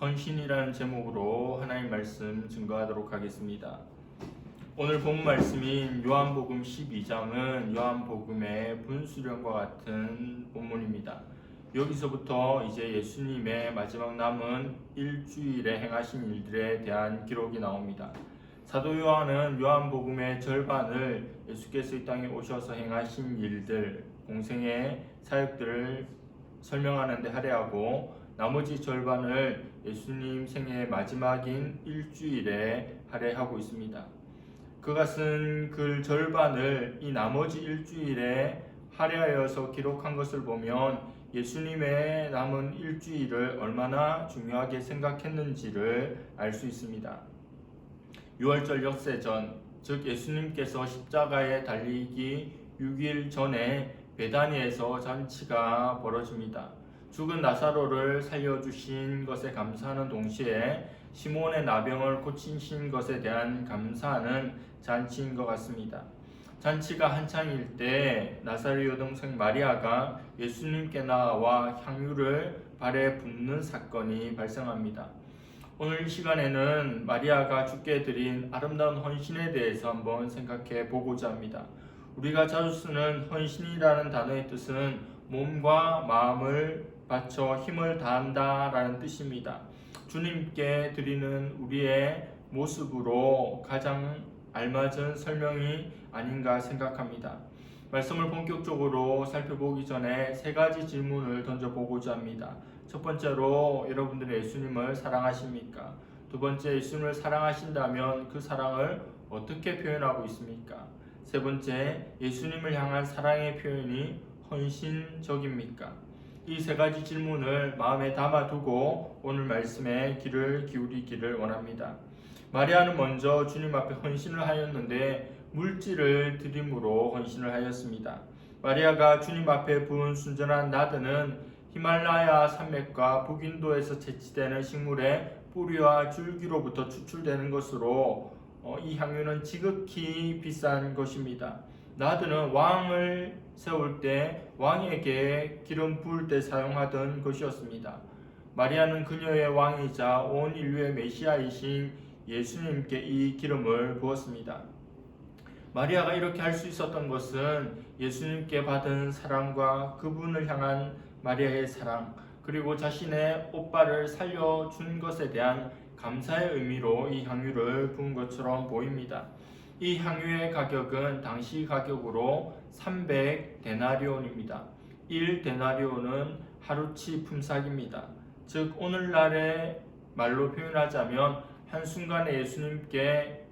헌신이라는 제목으로 하나님 말씀 증거하도록 하겠습니다. 오늘 본 말씀인 요한복음 12장은 요한복음의 분수령과 같은 본문입니다. 여기서부터 이제 예수님의 마지막 남은 일주일에 행하신 일들에 대한 기록이 나옵니다. 사도 요한은 요한복음의 절반을 예수께서 이 땅에 오셔서 행하신 일들, 공생의 사역들을 설명하는 데 할애하고 나머지 절반을 예수님 생애의 마지막인 일주일에 할애하고 있습니다. 그것은 그 절반을 이 나머지 일주일에 할애하여서 기록한 것을 보면 예수님의 남은 일주일을 얼마나 중요하게 생각했는지를 알 수 있습니다. 6월절 역세전, 즉 예수님께서 십자가에 달리기 6일 전에 베다니에서 잔치가 벌어집니다. 죽은 나사로를 살려주신 것에 감사하는 동시에 시몬의 나병을 고치신 것에 대한 감사하는 잔치인 것 같습니다. 잔치가 한창일 때 나사렛 여동생 마리아가 예수님께 나와 향유를 발에 붓는 사건이 발생합니다. 오늘 이 시간에는 마리아가 주께 드린 아름다운 헌신에 대해서 한번 생각해 보고자 합니다. 우리가 자주 쓰는 헌신이라는 단어의 뜻은 몸과 마음을 바쳐 힘을 다한다 라는 뜻입니다. 주님께 드리는 우리의 모습으로 가장 알맞은 설명이 아닌가 생각합니다. 말씀을 본격적으로 살펴보기 전에 세 가지 질문을 던져보고자 합니다. 첫 번째로 여러분들은 예수님을 사랑하십니까? 두 번째 예수님을 사랑하신다면 그 사랑을 어떻게 표현하고 있습니까? 세 번째 예수님을 향한 사랑의 표현이 헌신적입니까? 이 세 가지 질문을 마음에 담아두고 오늘 말씀에 귀를 기울이기를 원합니다. 마리아는 먼저 주님 앞에 헌신을 하였는데 물질을 드림으로 헌신을 하였습니다. 마리아가 주님 앞에 부은 순전한 나드는 히말라야 산맥과 북인도에서 채취되는 식물의 뿌리와 줄기로부터 추출되는 것으로 어, 이 향유는 지극히 비싼 것입니다. 나드는 왕을 세울 때 왕에게 기름 부을 때 사용하던 것이었습니다. 마리아는 그녀의 왕이자 온 인류의 메시아이신 예수님께 이 기름을 부었습니다. 마리아가 이렇게 할 수 있었던 것은 예수님께 받은 사랑과 그분을 향한 마리아의 사랑, 그리고 자신의 오빠를 살려준 것에 대한 감사의 의미로 이 향유를 부은 것처럼 보입니다. 이 향유의 가격은 당시 가격으로 300데나리온입니다. 1데나리온은 하루치 품삯입니다. 즉 오늘날의 말로 표현하자면 한순간에 예수님께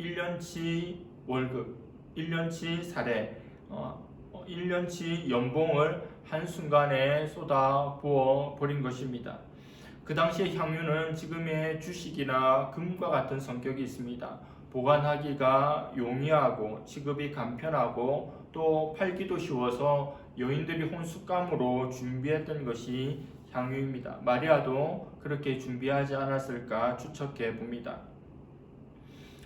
1년치 월급, 1년치 사례, 어, 1년치 연봉을 한순간에 쏟아 부어 버린 것입니다. 그 당시의 향유는 지금의 주식이나 금과 같은 성격이 있습니다. 보관하기가 용이하고 취급이 간편하고 또 팔기도 쉬워서 여인들이 혼숙감으로 준비했던 것이 향유입니다. 마리아도 그렇게 준비하지 않았을까 추측해 봅니다.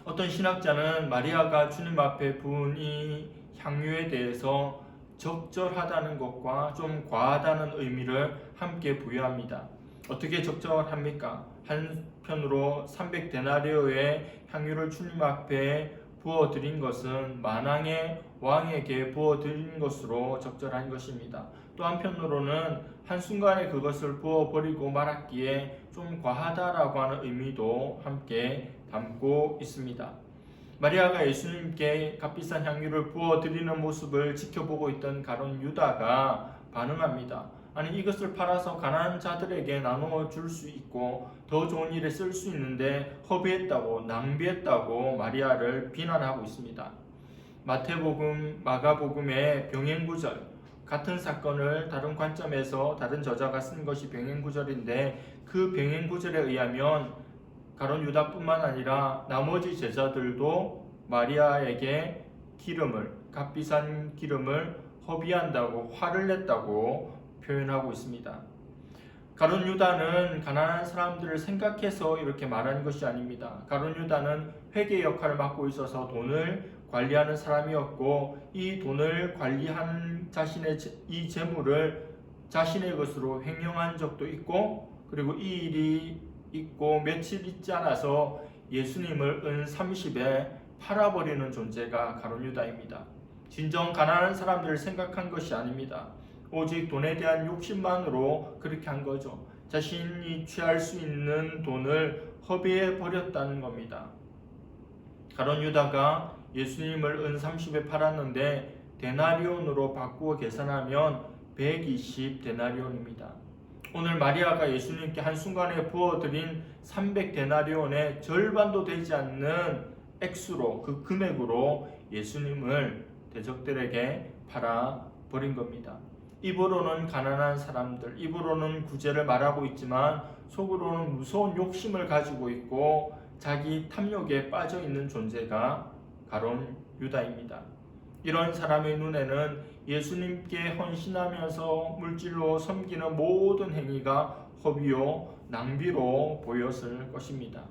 어떤 신학자는 마리아가 주님 앞에 부은 이 향유에 대해서 적절하다는 것과 좀 과하다는 의미를 함께 부여합니다. 어떻게 적절합니까? 한 편으로 300데나리오의 향유를 주님 앞에 부어 드린 것은 만왕의 왕에게 부어 드린 것으로 적절한 것입니다. 또 한편으로는 한순간에 그것을 부어 버리고 말았기에 좀 과하다라고 하는 의미도 함께 담고 있습니다. 마리아가 예수님께 값비싼 향유를 부어 드리는 모습을 지켜보고 있던 가론 유다가 반응합니다. 아니 이것을 팔아서 가난한 자들에게 나누어 줄 수 있고 더 좋은 일에 쓸 수 있는데 허비했다고 낭비했다고 마리아를 비난하고 있습니다. 마태복음, 마가복음의 병행 구절 같은 사건을 다른 관점에서 다른 저자가 쓴 것이 병행 구절인데 그 병행 구절에 의하면 가론 유다뿐만 아니라 나머지 제자들도 마리아에게 기름을 값비싼 기름을 허비한다고 화를 냈다고 표현하고 있습니다. 가론 유다는 가난한 사람들을 생각해서 이렇게 말하는 것이 아닙니다. 가론 유다는 회계 역할을 맡고 있어서 돈을 관리하는 사람이었고 이 돈을 관리한 자신의 이 재물을 자신의 것으로 횡령한 적도 있고 그리고 이 일이 있고 며칠 있지 않아서 예수님을 은 30에 팔아버리는 존재가 가론 유다입니다. 진정 가난한 사람들을 생각한 것이 아닙니다. 오직 돈에 대한 욕심만으로 그렇게 한 거죠. 자신이 취할 수 있는 돈을 허비해 버렸다는 겁니다. 가론 유다가 예수님을 은 30에 팔았는데 데나리온으로 바꾸어 계산하면 120 데나리온입니다. 오늘 마리아가 예수님께 한순간에 부어드린 300 데나리온의 절반도 되지 않는 액수로 그 금액으로 예수님을 대적들에게 팔아 버린 겁니다. 입으로는 가난한 사람들, 입으로는 구제를 말하고 있지만 속으로는 무서운 욕심을 가지고 있고 자기 탐욕에 빠져 있는 존재가 가론 유다입니다. 이런 사람의 눈에는 예수님께 헌신하면서 물질로 섬기는 모든 행위가 허비요 낭비로 보였을 것입니다.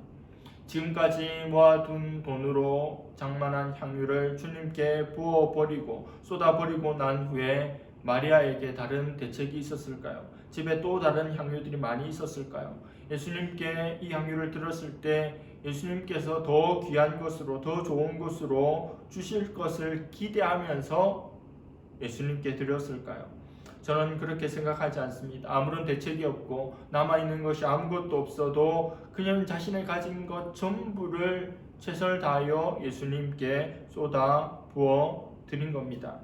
지금까지 모아둔 돈으로 장만한 향유를 주님께 부어 버리고 쏟아 버리고 난 후에 마리아에게 다른 대책이 있었을까요? 집에 또 다른 향유들이 많이 있었을까요? 예수님께 이 향유를 들었을 때 예수님께서 더 귀한 것으로 더 좋은 것으로 주실 것을 기대하면서 예수님께 드렸을까요? 저는 그렇게 생각하지 않습니다. 아무런 대책이 없고 남아있는 것이 아무것도 없어도 그냥 자신의 가진 것 전부를 최선을 다하여 예수님께 쏟아 부어 드린 겁니다.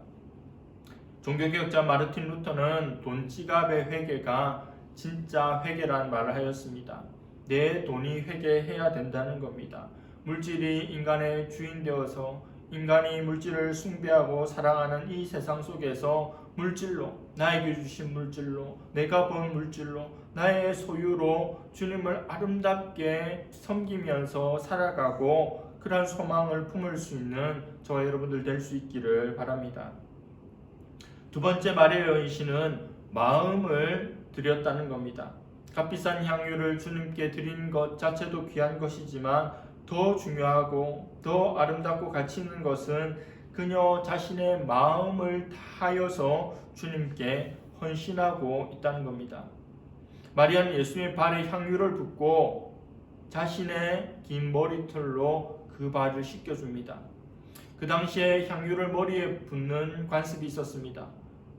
종교개혁자 마르틴 루터는 돈 지갑의 회개가 진짜 회개란 말을 하였습니다. 내 돈이 회개해야 된다는 겁니다. 물질이 인간의 주인 되어서 인간이 물질을 숭배하고 사랑하는 이 세상 속에서 물질로 나에게 주신 물질로 내가 본 물질로 나의 소유로 주님을 아름답게 섬기면서 살아가고 그런 소망을 품을 수 있는 저와 여러분들 될 수 있기를 바랍니다. 두 번째 말의 여인시는 마음을 드렸다는 겁니다. 값비싼 향유를 주님께 드린 것 자체도 귀한 것이지만 더 중요하고 더 아름답고 가치 있는 것은 그녀 자신의 마음을 다하여서 주님께 헌신하고 있다는 겁니다. 마리아는 예수님의 발에 향유를 붓고 자신의 긴 머리털로 그 발을 씻겨줍니다. 그 당시에 향유를 머리에 붓는 관습이 있었습니다.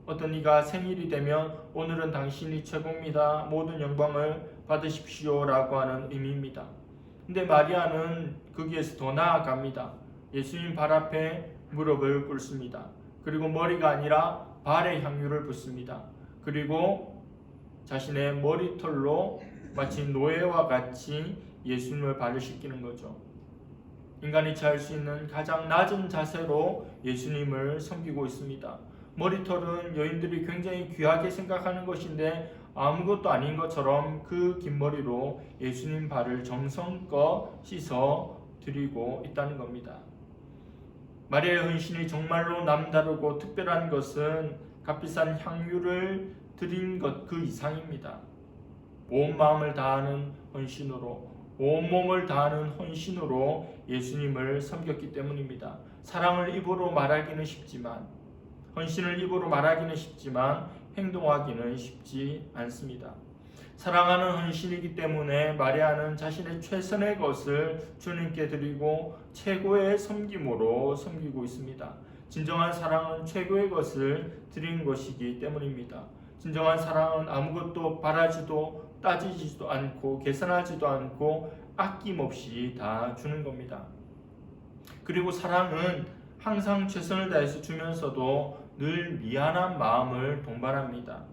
어떤 이가 생일이 되면 오늘은 당신이 최고입니다. 모든 영광을 받으십시오 라고 하는 의미입니다. 근데 마리아는 거기에서 더 나아갑니다. 예수님 발 앞에 무릎을 꿇습니다. 그리고 머리가 아니라 발에 향유를 붓습니다. 그리고 자신의 머리털로 마치 노예와 같이 예수님을 발을 씻기는 거죠. 인간이 취할 수 있는 가장 낮은 자세로 예수님을 섬기고 있습니다. 머리털은 여인들이 굉장히 귀하게 생각하는 것인데 아무것도 아닌 것처럼 그 긴 머리로 예수님 발을 정성껏 씻어 드리고 있다는 겁니다. 마리아의 헌신이 정말로 남다르고 특별한 것은 값비싼 향유를 드린 것 그 이상입니다. 온 마음을 다하는 헌신으로 온 몸을 다하는 헌신으로 예수님을 섬겼기 때문입니다. 사랑을 입으로 말하기는 쉽지만 헌신을 입으로 말하기는 쉽지만 행동하기는 쉽지 않습니다. 사랑하는 헌신이기 때문에 마리아는 자신의 최선의 것을 주님께 드리고 최고의 섬김으로 섬기고 있습니다. 진정한 사랑은 최고의 것을 드린 것이기 때문입니다. 진정한 사랑은 아무것도 바라지도 따지지도 않고 계산하지도 않고 아낌없이 다 주는 겁니다. 그리고 사랑은 항상 최선을 다해서 주면서도 늘 미안한 마음을 동반합니다.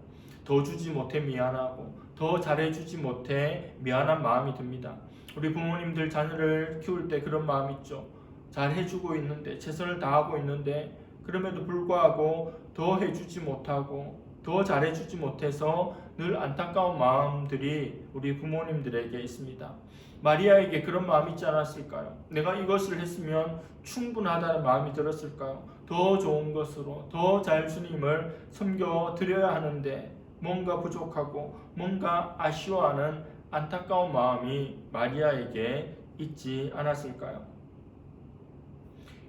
더 주지 못해 미안하고 더 잘해주지 못해 미안한 마음이 듭니다. 우리 부모님들 자녀를 키울 때 그런 마음 있죠. 잘해주고 있는데 최선을 다하고 있는데 그럼에도 불구하고 더 해주지 못하고 더 잘해주지 못해서 늘 안타까운 마음들이 우리 부모님들에게 있습니다. 마리아에게 그런 마음이 있지 않았을까요? 내가 이것을 했으면 충분하다는 마음이 들었을까요? 더 좋은 것으로 더 잘 주님을 섬겨 드려야 하는데 뭔가 부족하고 뭔가 아쉬워하는 안타까운 마음이 마리아에게 있지 않았을까요?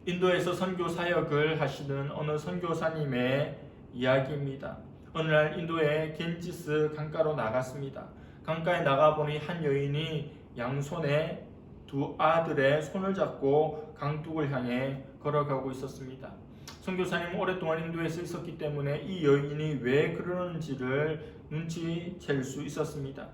인도에서 선교 사역을 하시는 어느 선교사님의 이야기입니다. 어느 날 인도의 겐지스 강가로 나갔습니다. 강가에 나가보니 한 여인이 양손에 두 아들의 손을 잡고 강둑을 향해 걸어가고 있었습니다. 선교사님 오랫동안 인도에서 있었기 때문에 이 여인이 왜 그러는지를 눈치챌 수 있었습니다.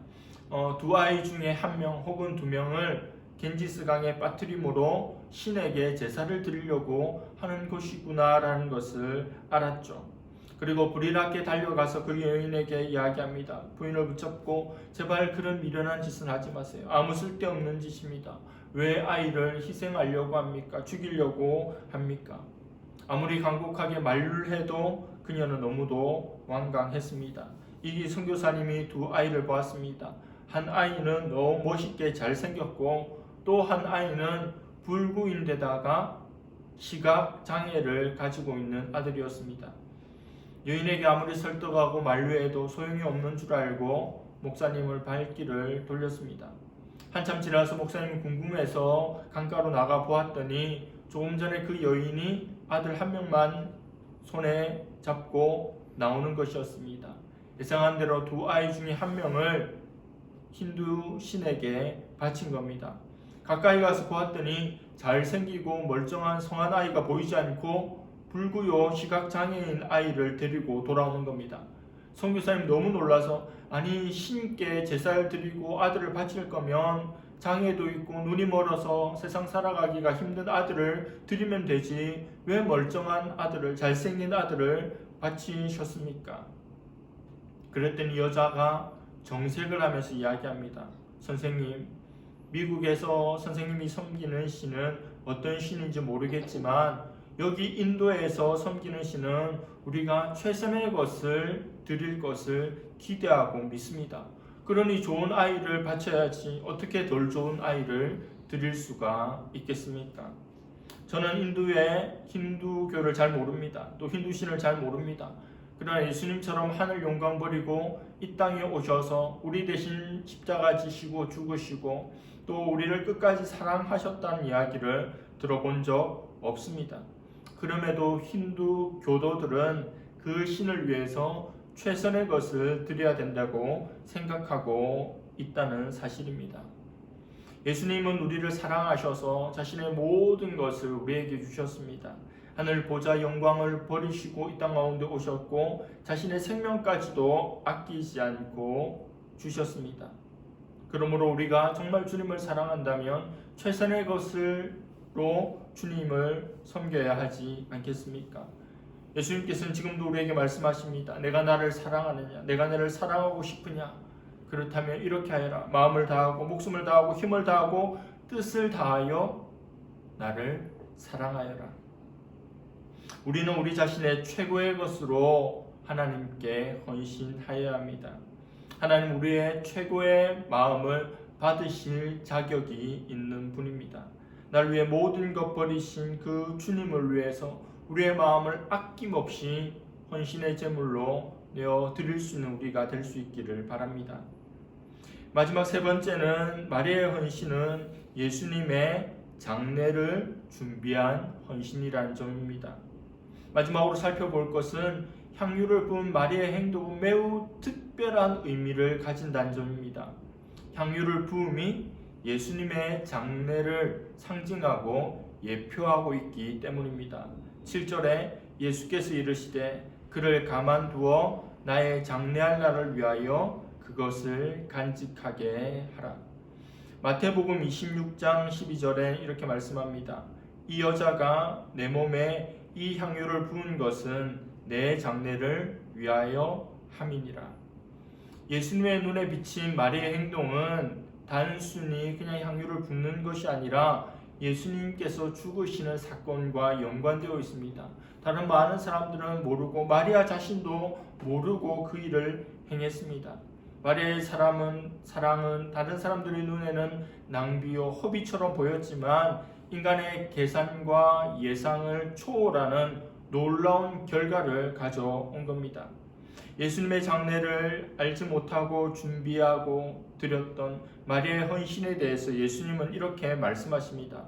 어, 두 아이 중에 한 명 혹은 두 명을 겐지스 강에 빠뜨림으로 신에게 제사를 드리려고 하는 것이구나라는 것을 알았죠. 그리고 불이랗게 달려가서 그 여인에게 이야기합니다. 부인을 붙잡고 제발 그런 미련한 짓은 하지 마세요. 아무 쓸데없는 짓입니다. 왜 아이를 희생하려고 합니까? 죽이려고 합니까? 아무리 간곡하게 말을 해도 그녀는 너무도 완강했습니다. 이기 선교사님이 두 아이를 보았습니다. 한 아이는 너무 멋있게 잘생겼고 또 한 아이는 불구인데다가 시각 장애를 가지고 있는 아들이었습니다. 여인에게 아무리 설득하고 만류해도 소용이 없는 줄 알고 목사님을 발길을 돌렸습니다. 한참 지나서 목사님이 궁금해서 강가로 나가 보았더니 조금 전에 그 여인이 아들 한 명만 손에 잡고 나오는 것이었습니다. 예상한 대로 두 아이 중에 한 명을 힌두 신에게 바친 겁니다. 가까이 가서 보았더니 잘생기고 멀쩡한 성한 아이가 보이지 않고 불구요 시각 장애인 아이를 데리고 돌아오는 겁니다. 선교사님 너무 놀라서 아니 신께 제사를 드리고 아들을 바칠 거면 장애도 있고 눈이 멀어서 세상 살아가기가 힘든 아들을 드리면 되지 왜 멀쩡한 아들을 잘생긴 아들을 바치셨습니까? 그랬더니 여자가 정색을 하면서 이야기합니다. 선생님, 미국에서 선생님이 섬기는 신은 어떤 신인지 모르겠지만 여기 인도에서 섬기는 신은 우리가 최선의 것을 드릴 것을 기대하고 믿습니다. 그러니 좋은 아이를 바쳐야지 어떻게 덜 좋은 아이를 드릴 수가 있겠습니까? 저는 인도의 힌두교를 잘 모릅니다. 또 힌두신을 잘 모릅니다. 그러나 예수님처럼 하늘 영광 버리고 이 땅에 오셔서 우리 대신 십자가 지시고 죽으시고 또 우리를 끝까지 사랑하셨다는 이야기를 들어본 적 없습니다. 그럼에도 힌두 교도들은 그 신을 위해서 최선의 것을 드려야 된다고 생각하고 있다는 사실입니다. 예수님은 우리를 사랑하셔서 자신의 모든 것을 우리에게 주셨습니다. 하늘 보좌 영광을 버리시고 이 땅 가운데 오셨고 자신의 생명까지도 아끼지 않고 주셨습니다. 그러므로 우리가 정말 주님을 사랑한다면 최선의 것으 로 주님을 섬겨야 하지 않겠습니까? 예수님께서는 지금도 우리에게 말씀하십니다. 내가 나를 사랑하느냐? 내가 너를 사랑하고 싶으냐? 그렇다면 이렇게 하여라. 마음을 다하고 목숨을 다하고 힘을 다하고 뜻을 다하여 나를 사랑하여라. 우리는 우리 자신의 최고의 것으로 하나님께 헌신하여야 합니다. 하나님 우리의 최고의 마음을 받으실 자격이 있는 분입니다. 날 위해 모든 것 버리신 그 주님을 위해서 우리의 마음을 아낌없이 헌신의 제물로 내어 드릴 수 있는 우리가 될 수 있기를 바랍니다. 마지막 세 번째는 마리아의 헌신은 예수님의 장례를 준비한 헌신이라는 점입니다. 마지막으로 살펴볼 것은 향유를 부은 마리아의 행동은 매우 특별한 의미를 가진다는 점입니다. 향유를 부음이 예수님의 장례를 상징하고 예표하고 있기 때문입니다. 7절에 예수께서 이르시되 그를 가만두어 나의 장례할 날을 위하여 그것을 간직하게 하라. 마태복음 26장 12절에 이렇게 말씀합니다. 이 여자가 내 몸에 이 향유를 부은 것은 내 장례를 위하여 함이니라. 예수님의 눈에 비친 마리의 행동은 단순히 그냥 향유를 붓는 것이 아니라 예수님께서 죽으시는 사건과 연관되어 있습니다. 다른 많은 사람들은 모르고 마리아 자신도 모르고 그 일을 행했습니다. 마리아의 사람은 사랑은 다른 사람들의 눈에는 낭비요 허비처럼 보였지만 인간의 계산과 예상을 초월하는 놀라운 결과를 가져온 겁니다. 예수님의 장례를 알지 못하고 준비하고 드렸던 마리아의 헌신에 대해서 예수님은 이렇게 말씀하십니다.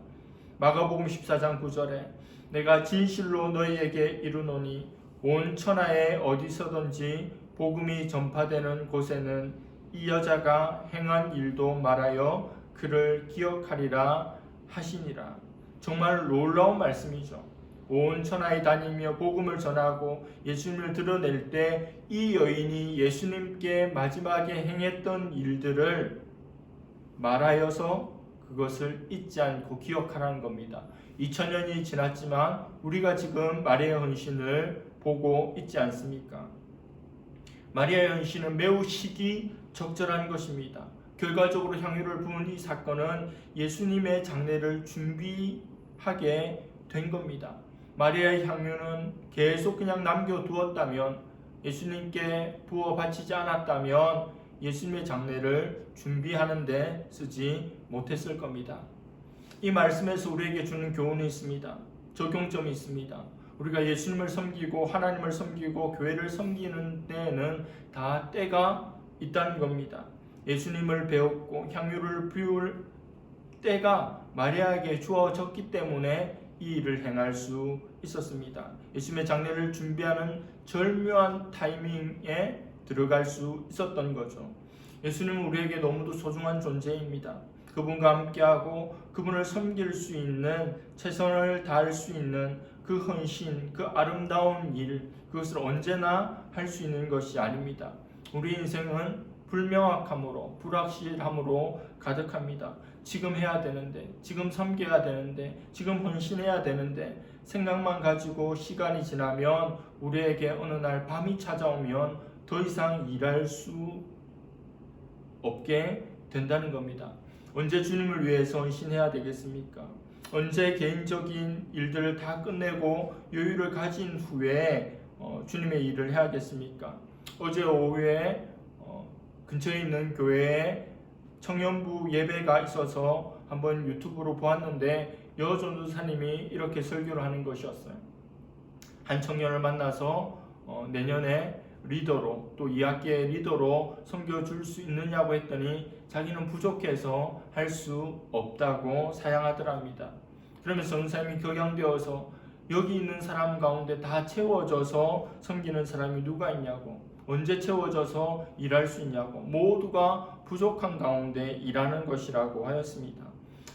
마가복음 14장 9절에 내가 진실로 너희에게 이르노니 온 천하에 어디서든지 복음이 전파되는 곳에는 이 여자가 행한 일도 말하여 그를 기억하리라 하시니라. 정말 놀라운 말씀이죠. 온 천하에 다니며 복음을 전하고 예수님을 드러낼 때 이 여인이 예수님께 마지막에 행했던 일들을 말하여서 그것을 잊지 않고 기억하라는 겁니다. 2000년이 지났지만 우리가 지금 마리아의 헌신을 보고 있지 않습니까? 마리아의 헌신은 매우 시기 적절한 것입니다. 결과적으로 향유를 부은 이 사건은 예수님의 장례를 준비하게 된 겁니다. 마리아의 향유는 계속 그냥 남겨두었다면 예수님께 부어 바치지 않았다면 예수님의 장례를 준비하는데 쓰지 못했을 겁니다. 이 말씀에서 우리에게 주는 교훈이 있습니다. 적용점이 있습니다. 우리가 예수님을 섬기고 하나님을 섬기고 교회를 섬기는 데에는 다 때가 있다는 겁니다. 예수님을 배웠고 향유를 피울 때가 마리아에게 주어졌기 때문에 이 일을 행할 수 있었습니다. 예수님의 장례를 준비하는 절묘한 타이밍에 들어갈 수 있었던 거죠. 예수님은 우리에게 너무도 소중한 존재입니다. 그분과 함께하고 그분을 섬길 수 있는 최선을 다할 수 있는 그 헌신, 그 아름다운 일, 그것을 언제나 할 수 있는 것이 아닙니다. 우리 인생은 불명확함으로, 불확실함으로 가득합니다. 지금 해야 되는데, 지금 섬겨야 되는데, 지금 헌신해야 되는데, 생각만 가지고 시간이 지나면 우리에게 어느 날 밤이 찾아오면 더 이상 일할 수 없게 된다는 겁니다. 언제 주님을 위해서 헌신해야 되겠습니까? 언제 개인적인 일들을 다 끝내고 여유를 가진 후에 어, 주님의 일을 해야겠습니까? 어제 오후에 어, 근처에 있는 교회에 청년부 예배가 있어서 한번 유튜브로 보았는데 여 전도사님이 이렇게 설교를 하는 것이었어요. 한 청년을 만나서 어, 내년에 리더로 또 2학기의 리더로 섬겨줄 수 있느냐고 했더니 자기는 부족해서 할 수 없다고 사양하더랍니다. 그러면서 선생님이 격양되어서 여기 있는 사람 가운데 다 채워져서 섬기는 사람이 누가 있냐고 언제 채워져서 일할 수 있냐고 모두가 부족한 가운데 일하는 것이라고 하였습니다.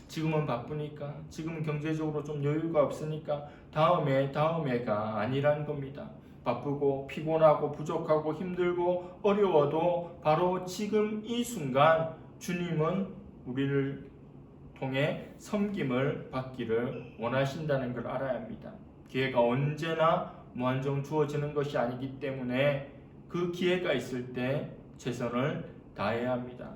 지금은 바쁘니까 지금은 경제적으로 좀 여유가 없으니까 다음에 다음에가 아니라는 겁니다. 바쁘고 피곤하고 부족하고 힘들고 어려워도 바로 지금 이 순간 주님은 우리를 통해 섬김을 받기를 원하신다는 걸 알아야 합니다. 기회가 언제나 무한정 주어지는 것이 아니기 때문에 그 기회가 있을 때 최선을 다해야 합니다.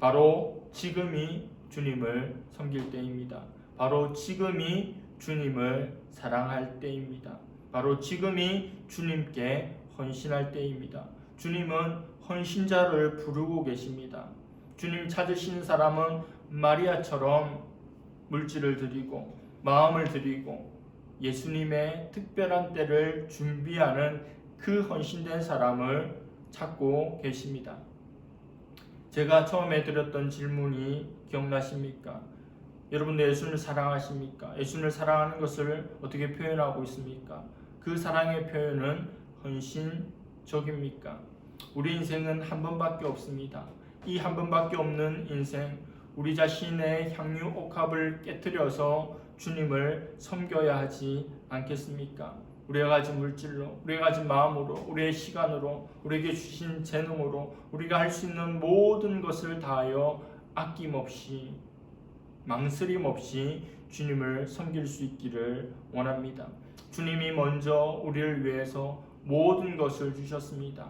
바로 지금이 주님을 섬길 때입니다. 바로 지금이 주님을 사랑할 때입니다. 바로 지금이 주님께 헌신할 때입니다. 주님은 헌신자를 부르고 계십니다. 주님 찾으신 사람은 마리아처럼 물질을 드리고 마음을 드리고 예수님의 특별한 때를 준비하는 그 헌신된 사람을 찾고 계십니다. 제가 처음에 드렸던 질문이 기억나십니까? 여러분 예수님을 사랑하십니까? 예수님을 사랑하는 것을 어떻게 표현하고 있습니까? 그 사랑의 표현은 헌신적입니까? 우리 인생은 한 번밖에 없습니다. 이 한 번밖에 없는 인생, 우리 자신의 향유 옥합을 깨뜨려서 주님을 섬겨야 하지 않겠습니까? 우리가 가진 물질로, 우리가 가진 마음으로, 우리의 시간으로, 우리에게 주신 재능으로, 우리가 할 수 있는 모든 것을 다하여 아낌없이, 망설임 없이 주님을 섬길 수 있기를 원합니다. 주님이 먼저 우리를 위해서 모든 것을 주셨습니다.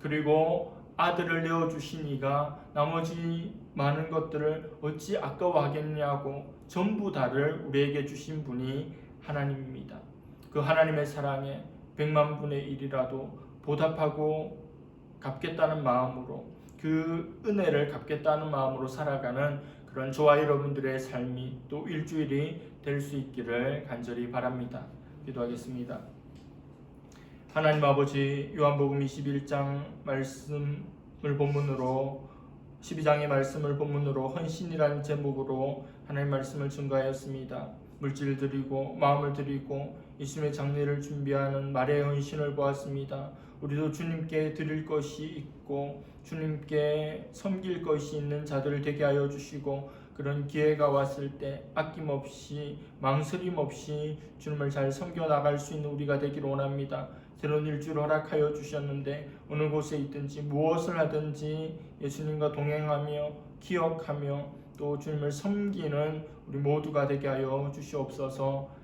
그리고 아들을 내어 주시니가 나머지 많은 것들을 어찌 아까워하겠냐고 전부 다를 우리에게 주신 분이 하나님입니다. 그 하나님의 사랑에 백만 분의 일이라도 보답하고 갚겠다는 마음으로 그 은혜를 갚겠다는 마음으로 살아가는 그런 저와 여러분들의 삶이 또 일주일이 될 수 있기를 간절히 바랍니다. 기도하겠습니다. 하나님 아버지 요한복음 21장 말씀을 본문으로 12장의 말씀을 본문으로 헌신이라는 제목으로 하나님 말씀을 증거하였습니다. 물질을 드리고 마음을 드리고 예수님의 장례를 준비하는 말의 헌신을 보았습니다. 우리도 주님께 드릴 것이 있고 주님께 섬길 것이 있는 자들 되게 하여 주시고 그런 기회가 왔을 때 아낌없이 망설임 없이 주님을 잘 섬겨 나갈 수 있는 우리가 되기를 원합니다. 새로운 일주를 허락하여 주셨는데 어느 곳에 있든지 무엇을 하든지 예수님과 동행하며 기억하며 또 주님을 섬기는 우리 모두가 되게 하여 주시옵소서